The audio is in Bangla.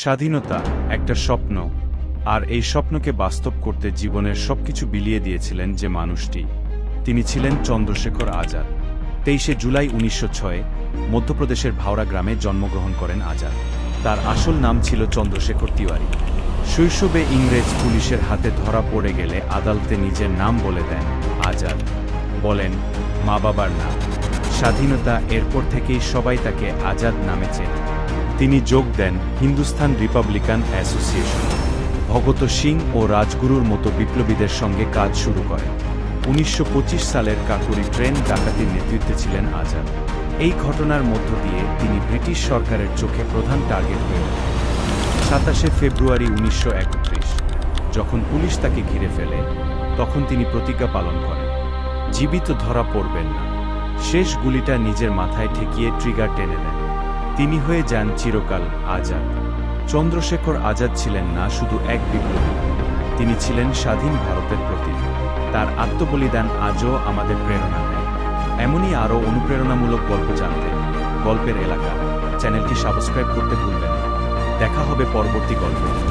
স্বাধীনতা একটা স্বপ্ন, আর এই স্বপ্নকে বাস্তব করতে জীবনের সবকিছু বিলিয়ে দিয়েছিলেন যে মানুষটি। তিনি ছিলেন চন্দ্রশেখর আজাদ। তেইশে জুলাই উনিশশো ছয়, মধ্যপ্রদেশের ভাওড়া গ্রামে জন্মগ্রহণ করেন আজাদ। তার আসল নাম ছিল চন্দ্রশেখর তিওয়ারি। শৈশবে ইংরেজ পুলিশের হাতে ধরা পড়ে গেলে আদালতে নিজের নাম বলে দেন আজাদ। বলেন, মা বাবার নাম। স্বাধীনতা এরপর থেকেই সবাই তাকে আজাদ নামে চেনে। তিনি যোগ দেন হিন্দুস্তান রিপাবলিকান অ্যাসোসিয়েশন। ভগত সিং ও রাজগুরুর মতো বিপ্লবীদের সঙ্গে কাজ শুরু করেন। উনিশশো পঁচিশ সালের কাকুরি ট্রেন ডাকাতির নেতৃত্বে ছিলেন আজাদ। এই ঘটনার মধ্য দিয়ে তিনি ব্রিটিশ সরকারের চোখে প্রধান টার্গেট হয়ে ওঠেন। সাতাশে ফেব্রুয়ারি উনিশশো একত্রিশ, যখন পুলিশ তাকে ঘিরে ফেলে, তখন তিনি প্রতিজ্ঞা পালন করেন, জীবিত ধরা পড়বেন না। শেষ গুলিটা নিজের মাথায় ঠেকিয়ে ট্রিগার টেনে দেন তিনি হয়ে যান চিরকাল আজাদ। চন্দ্রশেখর আজাদ ছিলেন না শুধু এক বিপ্লবী, তিনি ছিলেন স্বাধীন ভারতের প্রতীক। তার আত্মবলিদান আজও আমাদের প্রেরণা এমনই আরও অনুপ্রেরণামূলক গল্প জানতে গল্পের এলাকা চ্যানেলটি সাবস্ক্রাইব করতে ভুলবেন দেখা হবে পরবর্তী গল্পে।